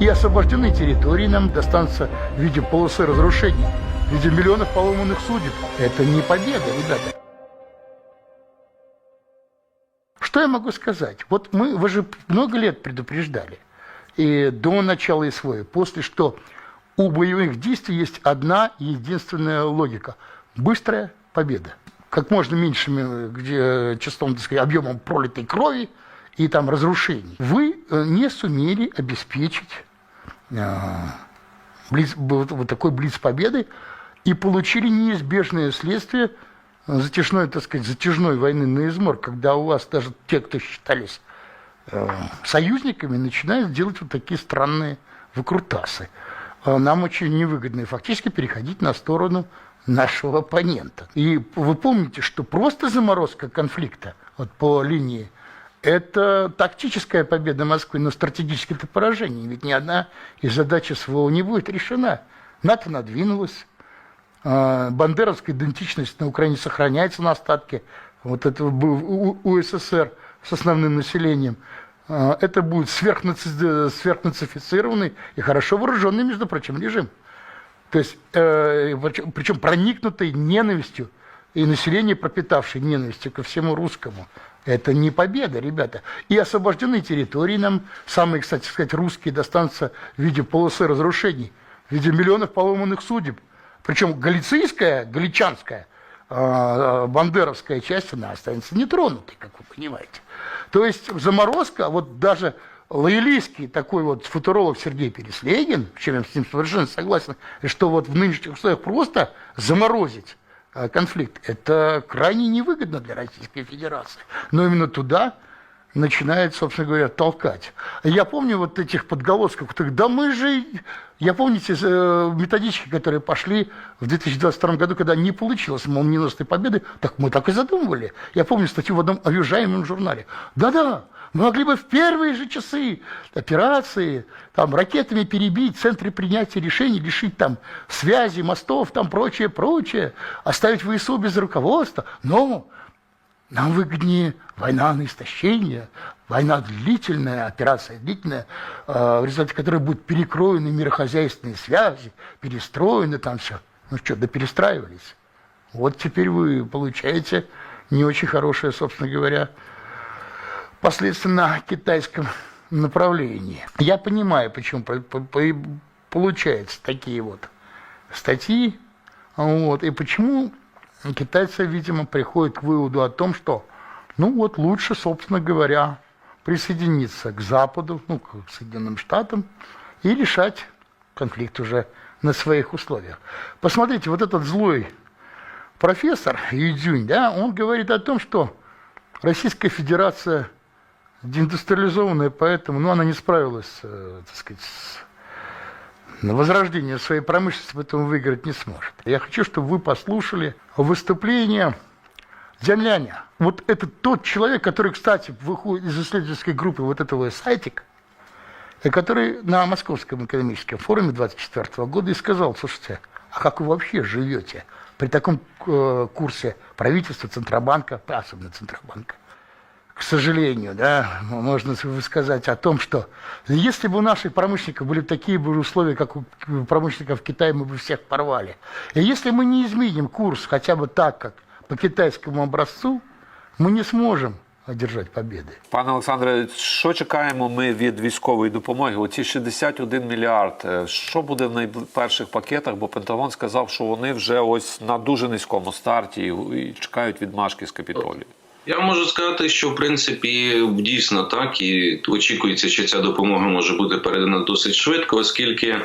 И освобожденные территории нам достанутся в виде полосы разрушений, в виде миллионов поломанных судеб. Это не победа, ребята. Что я могу сказать? Вот мы, вы же много лет предупреждали, и до начала СВО, после что у боевых действий есть одна единственная логика – быстрая победа. Как можно меньшим э, где, числом, так сказать, объемом пролитой крови и там разрушений. Вы э, не сумели обеспечить э, блиц, вот, такой блиц победы и получили неизбежное следствие затяжной, так сказать, затяжной войны на измор, когда у вас даже те, кто считались э, союзниками, начинают делать вот такие странные выкрутасы. Э, Нам очень невыгодно и фактически переходить на сторону нашего оппонента. И вы помните, что просто заморозка конфликта вот по линии это тактическая победа Москвы, но стратегическое это поражение. Ведь ни одна из задач СВО не будет решена. НАТО надвинулось, а, бандеровская идентичность на Украине сохраняется на остатке вот этого был УССР с основным населением. А, Это будет сверхнаци... сверхнацифицированный и хорошо вооруженный, между прочим, режим. То есть, э, причем проникнутый ненавистью и население, пропитавшее ненавистью ко всему русскому. Это не победа, ребята. И освобожденные территории нам, самые, кстати сказать, русские, достанутся в виде полосы разрушений, в виде миллионов поломанных судеб. Причем галицийская, галичанская, э, бандеровская часть, она останется нетронутой, как вы понимаете. То есть заморозка, вот даже лоялистский такой вот футуролог Сергей Переслегин, чем я с ним совершенно согласен, что вот в нынешних условиях просто заморозить конфликт, это крайне невыгодно для Российской Федерации. Но именно туда начинает, собственно говоря, толкать. Я помню вот этих подголосков, которые, да мы же... Я помните э, методички, которые пошли в 2022 году, когда не получилось молниеносной победы, так мы так и задумывали. Я помню статью в одном овюжаемом журнале. Да-да, мы могли бы в первые же часы операции там, ракетами перебить центры принятия решений, лишить там связи, мостов, там прочее, прочее, оставить ВСУ без руководства. Но нам выгоднее война на истощение, война длительная, операция длительная, э, в результате которой будут перекроены мирохозяйственные связи, перестроены там все. Ну что, да перестраивались. Вот теперь вы получаете не очень хорошее, собственно говоря, последствия на китайском направлении. Я понимаю, почему по- по- по- получаются такие вот статьи, вот, и почему китайцы, видимо, приходят к выводу о том, что, ну вот, лучше, собственно говоря, присоединиться к Западу, ну, к Соединенным Штатам и решать конфликт уже на своих условиях. Посмотрите, вот этот злой профессор Юдзюнь, да, он говорит о том, что Российская Федерация деиндустриализованная, поэтому ну, она не справилась, э, так сказать, с на возрождение своей промышленности, поэтому выиграть не сможет. Я хочу, чтобы вы послушали выступление Дзянляня. Вот это тот человек, который, кстати, выходит из исследовательской группы вот этого сайтика, и который на Московском экономическом форуме 24 года и сказал, слушайте, а как вы вообще живете при таком э, курсе правительства, Центробанка, особенно Центробанка? К сожалению, да, можно сказать о том, что если бы у наших промышленников были такие бы условия, как у промышленников Китая, мы бы всех порвали. И если мы не изменим курс хотя бы так, как по китайскому образцу, мы не сможем одержать победы. Пане Олександре, що чекаємо ми від військової допомоги? Оці 61 мільярд. е, Що буде в найперших пакетах? Бо Пентагон сказав, що вони вже ось на дуже низькому старті і- і чекають відмашки з капітолію. Я можу сказати, що в принципі дійсно так, і очікується, що ця допомога може бути передана досить швидко, оскільки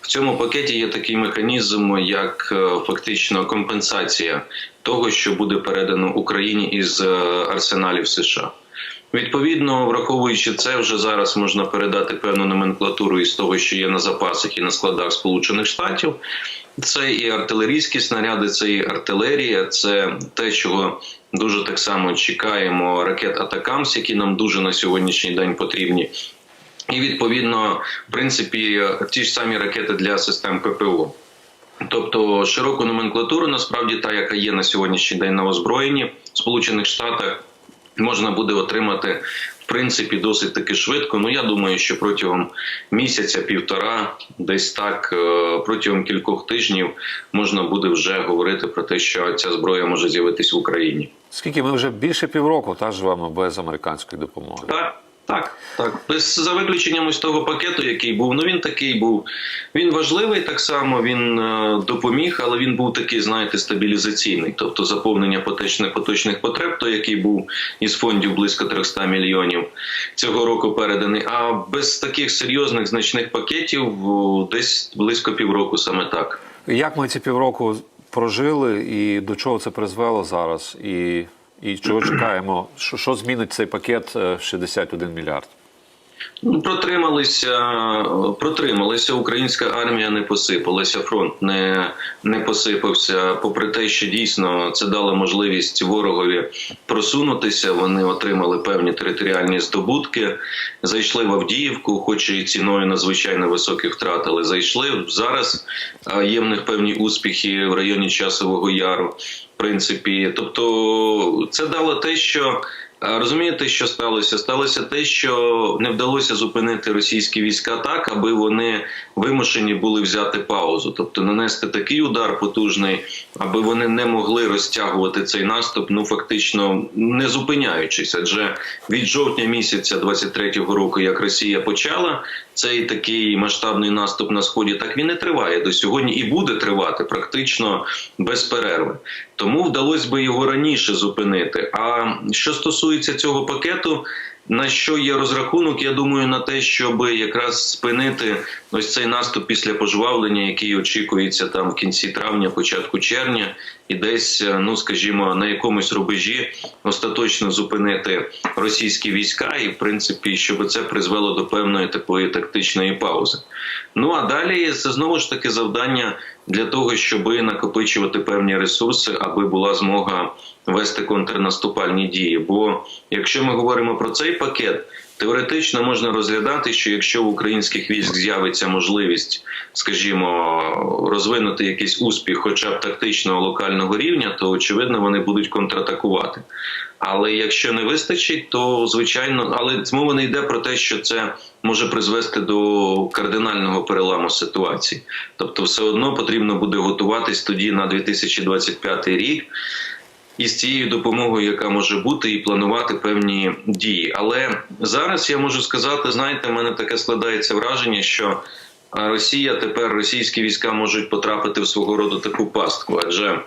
в цьому пакеті є такий механізм, як е, фактично компенсація того, що буде передано Україні із е, арсеналів США. Відповідно, враховуючи це, вже зараз можна передати певну номенклатуру із того, що є на запасах і на складах Сполучених Штатів. Це і артилерійські снаряди, це і артилерія, це те, чого дуже так само чекаємо ракет Атакамс, які нам дуже на сьогоднішній день потрібні. І відповідно, в принципі, ті ж самі ракети для систем ППО. Тобто широку номенклатуру, насправді та, яка є на сьогоднішній день на озброєнні в Сполучених Штатах, можна буде отримати в принципі досить таки швидко. Ну я думаю, що протягом місяця-півтора, десь так, е, протягом кількох тижнів можна буде вже говорити про те, що ця зброя може з'явитись в Україні. Скільки ми вже більше півроку та живемо без американської допомоги? Так, так, так. Без за виключенням ось того пакету, який був. Ну він такий був. Він важливий так само. Він е, допоміг, але він був такий, знаєте, стабілізаційний, тобто заповнення поточних поточних потреб, той, який був із фондів близько 300 мільйонів цього року переданий. А без таких серйозних значних пакетів десь близько півроку, саме так. Як ми ці півроку прожили і до чого це призвело зараз? І, і чого чекаємо? Що, що змінить цей пакет е, 61 мільярд? Ну, Протрималися, протрималися. Українська армія не посипалася, фронт не, не посипався. Попри те, що дійсно це дало можливість ворогові просунутися. Вони отримали певні територіальні здобутки, зайшли в Авдіївку, хоч і ціною надзвичайно високих втрат, але зайшли зараз. Є в них певні успіхи в районі Часового Яру. В принципі, тобто це дало те, що Розумієте, що сталося? Сталося те, що не вдалося зупинити російські війська так, аби вони вимушені були взяти паузу, тобто нанести такий удар потужний, аби вони не могли розтягувати цей наступ, ну фактично не зупиняючись. Адже від жовтня місяця 23-го року, як Росія почала цей такий масштабний наступ на сході, так він і триває до сьогодні і буде тривати практично без перерви. Тому вдалося би його раніше зупинити. А що стосується цього пакету, на що є розрахунок, я думаю, на те, щоб якраз спинити ось цей наступ після пожвавлення, який очікується там в кінці травня, початку червня, і десь, е, ну скажімо, на якомусь рубежі остаточно зупинити російські війська, і в принципі, щоб це призвело до певної такої тактичної паузи. Ну а далі це знову ж таки завдання для того, щоб накопичувати певні ресурси, аби була змога вести контрнаступальні дії. Бо якщо ми говоримо про цей пакет, теоретично можна розглядати, що якщо в українських військ з'явиться можливість, скажімо, розвинути якийсь успіх, хоча б тактичного локального рівня, то очевидно вони будуть контратакувати. Але якщо не вистачить, то звичайно, але мова не йде про те, що це може призвести до кардинального переламу ситуації. Тобто, все одно потрібно буде готуватись тоді на 2025 рік. Із цією допомогою, яка може бути, і планувати певні дії. Але зараз я можу сказати, знаєте, в мене таке складається враження, що Росія тепер російські війська можуть потрапити в свого роду таку пастку, адже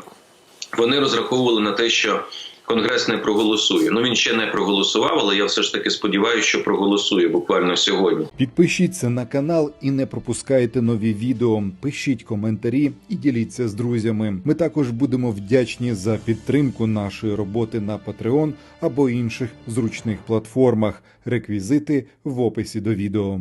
вони розраховували на те, що Конгрес не проголосує. Ну він ще не проголосував, але я все ж таки сподіваюся, що проголосує буквально сьогодні. Підпишіться на канал і не пропускайте нові відео. Пишіть коментарі і діліться з друзями. Ми також будемо вдячні за підтримку нашої роботи на Patreon або інших зручних платформах. Реквізити в описі до відео.